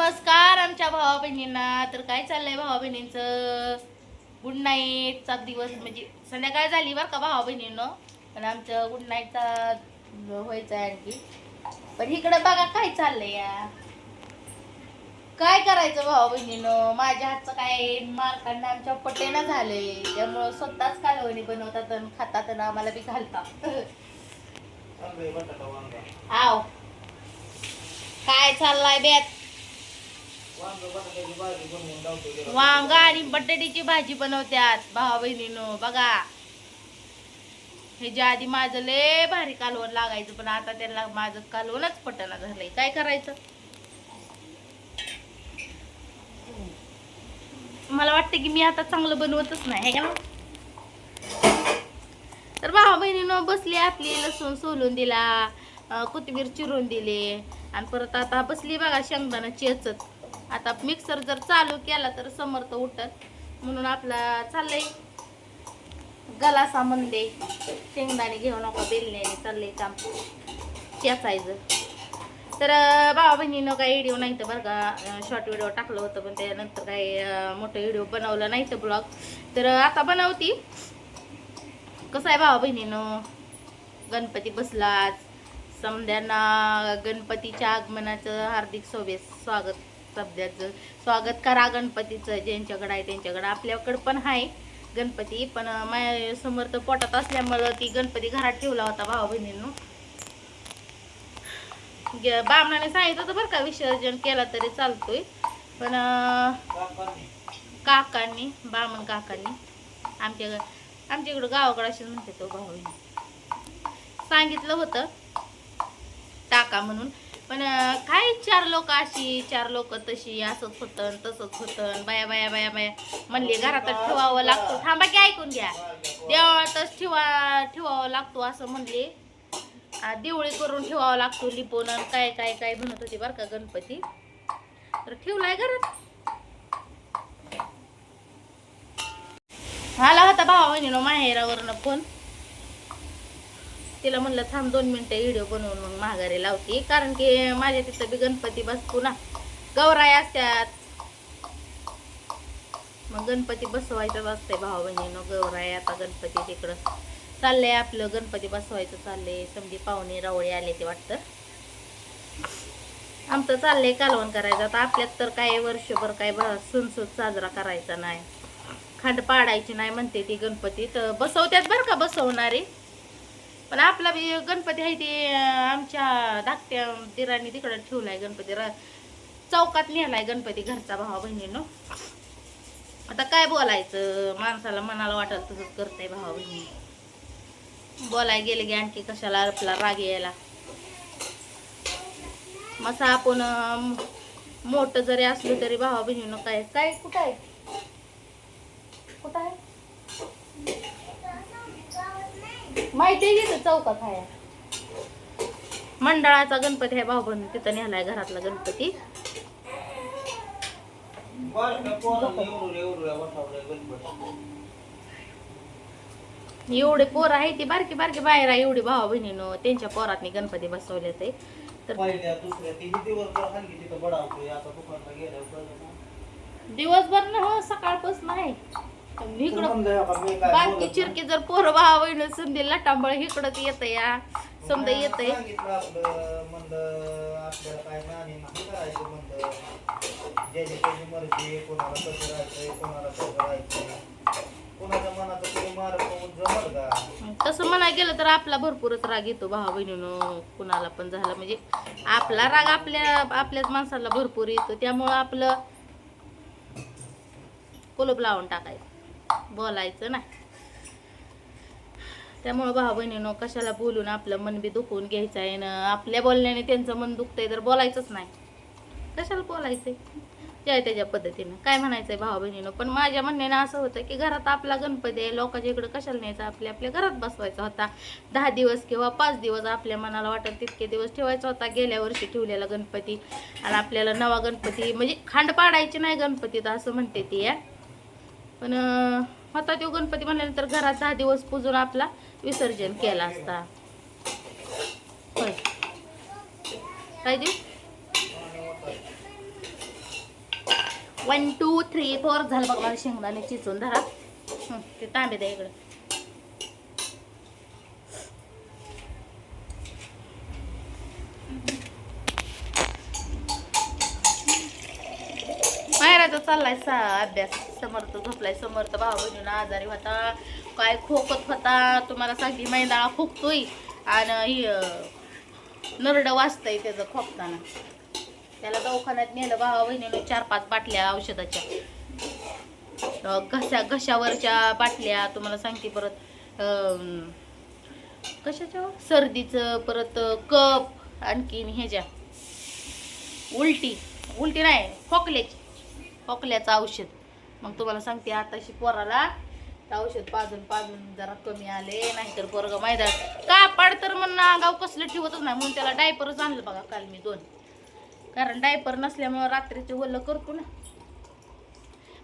नमस्कार आमच्या भावा बहिणींना तर काय चाललंय भावा बहिणींचं गुड नाईटचा दिवस म्हणजे संध्याकाळ झाली बरं का भावा बहिणींनो पण आमचं गुड नाईटचा व्हायचं आहे आणखी. पण इकडं बघा काय चाललंय या. काय करायचं भावा बहिणीनं माझ्या हातचं काय मार्कांना आमच्या पटेना झालंय. त्यामुळं स्वतःच कालवणी बनवतात आणि खातात आणि आम्हाला बी घालतात. आव. काय चाललाय बेत? वांगा आणि बटाट्याची भाजी बनवत्यात भावा बहिणीनो बघा. ह्याच्या आधी माझं लय भारी कालवण लागायचं पण आता त्याला माझं कालवणच पटना झालंय. काय करायचं? मला वाटतं की मी आता चांगलं बनवतच नाही का ना? तर भावा बहिणीनं बसली आपली लसूण सोलून दिला कोथिंबीर चिरून दिले आणि परत आता बसली बघा शेंगदाणा चेचत. आता मिक्सर जर चालू केला तर समर्थ उठत. म्हणून आपला चाललंय. गलासा म्हणले शेंगदाणे घेऊ नका बेलण्याने चाललंय काम. चेचायचं तर भावा बहिणीनं काही व्हिडिओ नाही तर बरं का शॉर्ट व्हिडिओ टाकलं होतं पण त्यानंतर काही मोठं व्हिडिओ बनवलं नाही तर ब्लॉग तर आता बनवती. कसं आहे भावा बहिणीनं? गणपती बसलाच. समध्यांना गणपतीच्या आगमनाचं हार्दिक सोबे स्वागत. सध्याचं स्वागत करा गणपतीचं. ज्यांच्याकडं आहे त्यांच्याकडं. आपल्याकडं पण आहे गणपती पण माझ्यासमोर माझ्या समर्थ पोटात असल्यामुळं ती गणपती घरात ठेवला होता भावा बहिणीनं. बामणाने सांगितलं होतं बरं का विसर्जन केला तरी चालतोय. पण अं, काकांनी बामण काकांनी आमच्या आमच्या इकडं गावाकडं असेच म्हणते तो भाऊ सांगितलं होतं टाका म्हणून. पण काही काय चार लोक अशी चार लोक तशी असंच होतं तसंच होतं बाया बाया बाया बाया. म्हणले घरातच ठेवावं लागतो. थांबा की ऐकून घ्या. देवळातच ठेवा ठेवावं लागतो असं म्हणले. देवळी करून ठेवावं लागतो लिपोन आणि काय काय काय म्हणत होते बरं का गणपती. तर ठेवलाय घरात. आला होता भावा बहिणीनं माहेरावरनं फोन. तिला म्हणलं थांब दोन मिनिटं व्हिडिओ बनवून मग माघारी लावते. कारण की माझ्या तिथं बी गणपती बसतो ना. गौराई असतात. मग गणपती बसवायचाच असतंय भाऊ बहिणीनं गौराई आता गणपती तिकडं चाललंय. आपलं गणपती बसवायचं चाललंय. समजी पाहुणे रावळे आले ते वाटतं. आमचं चाललंय कालवण करायचं. आता आपल्यात तर काय वर्षभर काय सण सण साजरा करायचा नाही. खंड पाडायची नाही म्हणते ती गणपती. तर बसवत्यात बरं का बसवणारे. पण आपला बी गणपती आहे ते आमच्या धाकट्या दिराने तिकडं ठेवलाय गणपती. र चौकात नेलाय गणपती घरचा भावा बहिणीनं. आता काय बोलायचं? माणसाला मनाला वाटत तसंच करताय भावा बहिणी. बोलाय गेले की आणखी कशाला आपला राग यायला? मसा आपण मोठं जरी असलं तरी भावा बहिणीनं काय काय कुठं आहे? कुठं आहे? माहिती की चौकात आहे. मंडळाचा गणपती आहे भाऊ बहिणी तिथं नेलाय घरातला गणपती. एवढे पोरं आहे ती बारकी बारकी बाहेर आहे एवढी भावा बहिणीनं त्यांच्या पोरातनी गणपती बसवले ते. तर दिवसभर ना. हो सकाळपासून आहे. इकडं म्हणलं का? मी काय बारकी बोलत नाही. चिरकी जर पोरं भावा बहिणी समजे लटांबळ इकडं येत या समजा येत तसं म्हणाय गेलं तर आपला भरपूरच राग येतो भावा बहिणीनं कुणाला पण झाला म्हणजे आपला राग आपल्या आपल्याच माणसाला भरपूर येतो. त्यामुळं आपलं कुलूप लावून टाकायचं. बोलायचं नाही. त्यामुळं भाऊ बहिणीनो कशाला बोलून आपलं मन बी दुखवून घ्यायचं आहे ना? आपल्या बोलण्याने त्यांचं मन दुखतंय तर बोलायचंच नाही. कशाला बोलायचंय? ज्या त्याच्या पद्धतीनं. काय म्हणायचंय भाऊ बहिणीनं? पण माझ्या म्हणण्यानं असं होतं की घरात आपला गणपती आहे लोकांच्या इकडं कशाला न्यायचा? आपल्या आपल्या घरात बसवायचा होता. दहा दिवस किंवा पाच दिवस आपल्या मनाला वाटत तितके दिवस ठेवायचा होता गेल्या वर्षी ठेवलेला गणपती. आणि आपल्याला नवा गणपती म्हणजे खांड पाडायची नाही गणपतीत असं म्हणते ती या पण होता तो गणपती म्हणल्यानंतर घरात दहा दिवस पुजून आपला विसर्जन केला असता. होय. काय देऊ वन टू थ्री फोर झालं बघा शेंगदाणे चिचून धरा. ते तांबे द्या इकडं. चाललाय सा अभ्यास. समर्थ झोपलाय. समर्थ भाऊ बहिणीनं आजारी होता. काय खोकत होता. तुम्हाला सांगते मैदाळा खोकतोय. आणि नरड वाजतंय त्याचं खोकताना. त्याला दवाखान्यात नेलं. भावा बहिणीनं चार पाच बाटल्या औषधाच्या. घशा घशावरच्या बाटल्या. तुम्हाला सांगते परत कशाच्या हो? सर्दीचं परत कप आणखीन ह्याच्या. उलटी. उलटी नाही खोकल्याची. खोकल्याचं औषध. मग तुम्हाला सांगते आताशी पोराला औषध पाजून पाजून जरा कमी आले नाहीतर पोरग मैदान. कापड तर म्हणणं अंगाव कसलं ठेवतच नाही. म्हणून त्याला डायपरच आणलं बघा काल मी दोन. कारण डायपर नसल्यामुळं रात्रीचे ओलं करतो ना.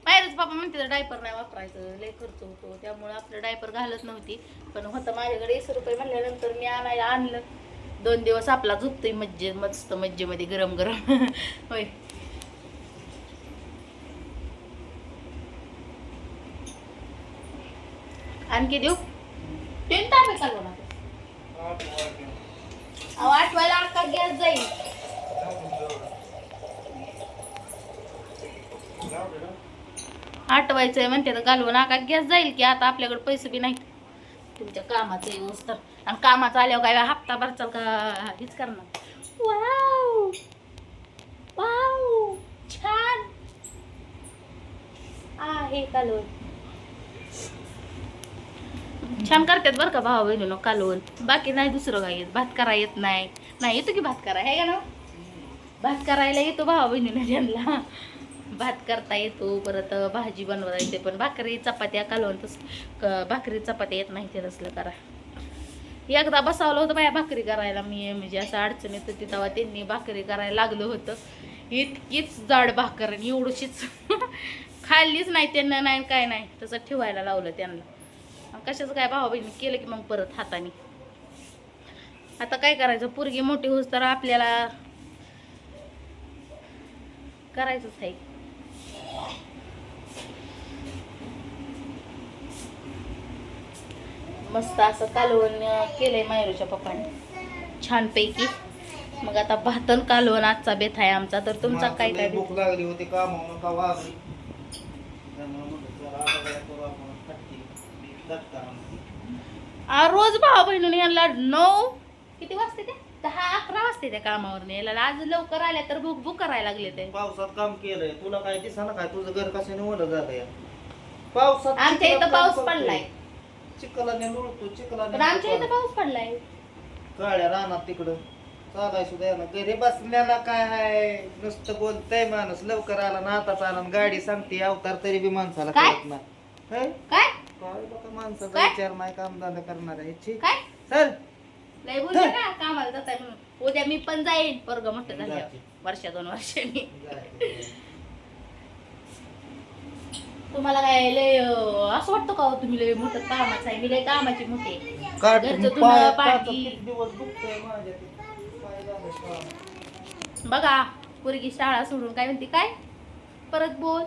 बाहेरच बाबा म्हणते डायपर नाही वापरायचं लय खर्च होतो. त्यामुळे आपलं डायपर घालत नव्हती. पण होतं माझ्याकडे एकशे रुपये म्हणल्यानंतर मी आणायला आणलं. दोन दिवस आपला झोपतोय मज्जे मस्त मज्जेमध्ये गरम गरम होय. आणखी देऊ? तीन तांबे चालू ना अहो आठवायला अख्खा गॅस जाईल. आठवायचंय आहे म्हणते तर घालवून आका गॅस जाईल की आता आपल्याकडे पैसे बी नाहीत. तुमच्या कामाचं येऊस तर आणि कामाचं आल्यावर काय हप्ता भरचाल का? हेच करणार. वाव! वाव! छान! आहे कालवण छान करतात बरं का भावा बहिणीनं कालवण बाकी नाही दुसरं काय येत. भात करा येत नाही. नाही येतो की भात करा. आहे का ना? भात करायला येतो भावा बहिणीनं ज्यांना. भात करता येतो. परत भाजी बनवता येते. पण भाकरी चपात्या कालवण तस क- भाकरी चपात्या येत नाही ते तसलं करा. एकदा बसावलं होतं बाया भाकरी करायला. मी म्हणजे असं अडचण येत होती तेव्हा त्यांनी भाकरी करायला लागलं होतं. इतकीच जाड भाकर आणि एवढीशीच खाल्लीच नाही त्यांना नाही काय नाही. तसं ठेवायला लावलं त्यांना. कशाचं काय भावा बहिणी केलं की मग परत हाताने? आता काय करायचं? पोरगी मोठी होस तर आपल्याला करायचंच आहे. मस्त असं कालवण केलंय मायरूच्या पप्पाने. छानपैकी. मग आता भातन कालवण आजचा बेत आहे आमचा. तर तुमचा काय काय? भूक लागली होती का आ, रोज भावा बहिणीने यांना नऊ किती वाजते ते? दहा अकरा वाजते त्या कामावर यायला. आज लवकर आल्या तर भूक भूक करायला लागले ते. पावसात काम केलंय. तुला काय दिसा काय? तुझं घर कशाने ओलं झालं या पावसात आमच्या चिखलात इथं काम पाऊस. पडलाय. चिखलाने लुळतो पण आमच्या इथं. पाऊस पडलाय. काळ्या रानात तिकडं. चालाय सुद्धा घरी बसण्याला काय आहे नुसतं बोलतय माणूस. लवकर आला ना आताच आला आणि गाडी सांगते अवतार तरी बी माणसाला काय? कळत नाही? काय? काय बघा माणसाचा काय? विचार नाही काम धंदा करणार आहे छी. काय चल लय बोलले ना कामाला जाताय म्हणून उद्या मी पण जाईन वर्ग मोठं जाते. वर्षा दोन वर्षांनी. तुम्हाला काय लय अं, असं वाटतं का हो तुम्ही लय मोठं कामाचं आहे मी लय कामाची मोठी आहे. काट घरचं पाय- धुणं, पायाचं भांडी. किती दिवस दुखतंय माझ्या ते. पाय झालं काम. बघा पोरगी शाळा सोडून काय म्हणते काय परत बोल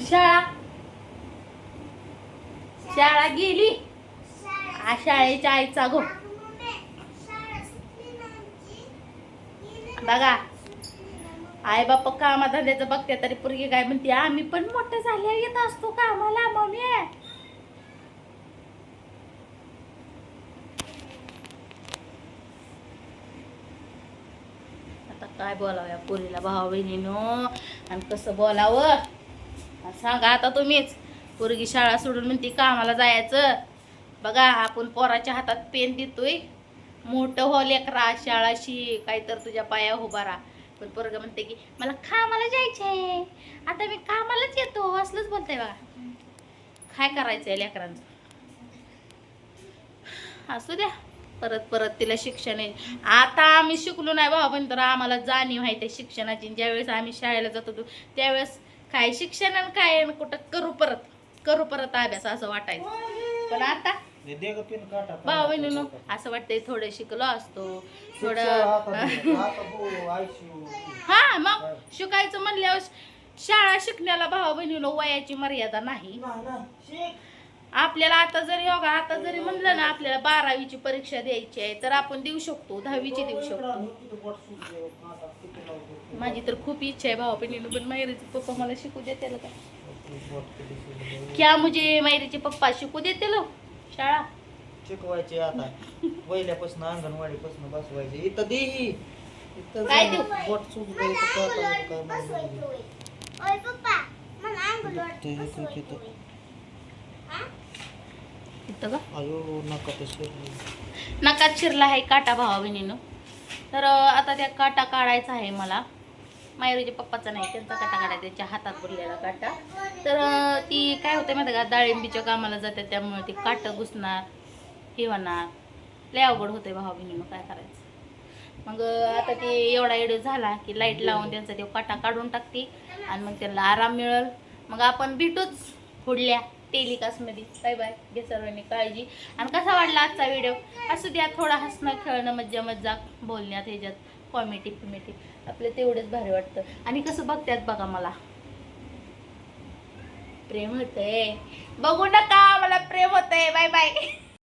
शाळा? शाळा गेली? आ शाळेच्या आईचा गो बघा आई बाप्पा कामा धंद्याचं बघते तरी पोरगी काय म्हणते आम्ही पण मोठे झाले येत असतो कामाला मम्मी आता काय बोलावं या पोरीला भाऊ बहिणीनो आणि कसं बोलावं? सांगा आता तुम्हीच. पोरगी शाळा सोडून म्हणते कामाला जायचं. बघा आपण पोराच्या हातात पेन देतोय. मोठं हो लेकरा शाळा शी तर तुझ्या पाया उभा राहा. पण पोरग म्हणते की मला कामाला जायचंय. आता मी कामालाच येतो. असलंच बोलतंय बघा. काय करायचंय लेकरांचं? असू द्या. परत परत तिला शिक्षण आहे. आता आम्ही शिकलो नाही बाबा पण तर आम्हाला जाणीव आहे त्या शिक्षणाची. ज्यावेळेस आम्ही शाळेला जात होतो त्यावेळेस काय शिक्षण आणि काय कुठं करू परत करू परत अभ्यास असं वाटायचं. पण आता भाऊ बहिणीनं असं वाटतंय थोडं शिकलो असतो थोडं थोडं हा मग शिकायचं म्हणल्यावर शाळा शिकण्याला भाऊ बहिणीनं वयाची मर्यादा नाही. आपल्याला आता जरी योगा आता जरी म्हणलं ना आपल्याला बारावीची परीक्षा द्यायची आहे तर आपण देऊ शकतो दहावीची देऊ शकतो. माझी तर खूप इच्छा आहे भाऊ बहिणीनं पण मायरीचे पप्पा मला शिकू देतील का क्या? मुझे मायरीचे पप्पा शिकू देतील शाळा? शिकवायचे आता. पहिल्यापासून अंगणवाडीपासून बसवायचे. इथं दे ही. इथं काय जाऊन देऊ? बोट चुकलं इथं काय का अयो नका नकात शिरला. आहे काटा भावा बहिणीनं तर अं, आता त्या काटा काढायचा आहे मला. मायरूच्या पप्पाचा नाही त्यांचा काटा काढायचा त्याच्या हातात पडलेला काटा. तर ती काय होते माहिती का? डाळिंबीच्या कामाला जाते त्यामुळे ती काटं घुसणार हे होणार. लय अवघड होते भावा बहिणीनं काय करायचं? मग आता ते एवढा एड झाला की लाइट लावून त्यांचा ते काटा काढून टाकते आणि मग त्यांना आराम मिळेल. मग आपण भेटूच फोडल्या टेलिकास्टमध्ये बाय बाय घे सर्वांनी काळजी. आणि कसा वाटला आजचा व्हिडिओ असू द्या थोडा हसणं खेळणं मज्जा मज्जा बोलण्यात ह्याच्यात. कॉमेडी फिमेटी आपलं तेवढंच भारी वाटतं. आणि कसं बघतात बघा मला. प्रेम होतंय. बघू नका मला प्रेम होतंय. Bye bye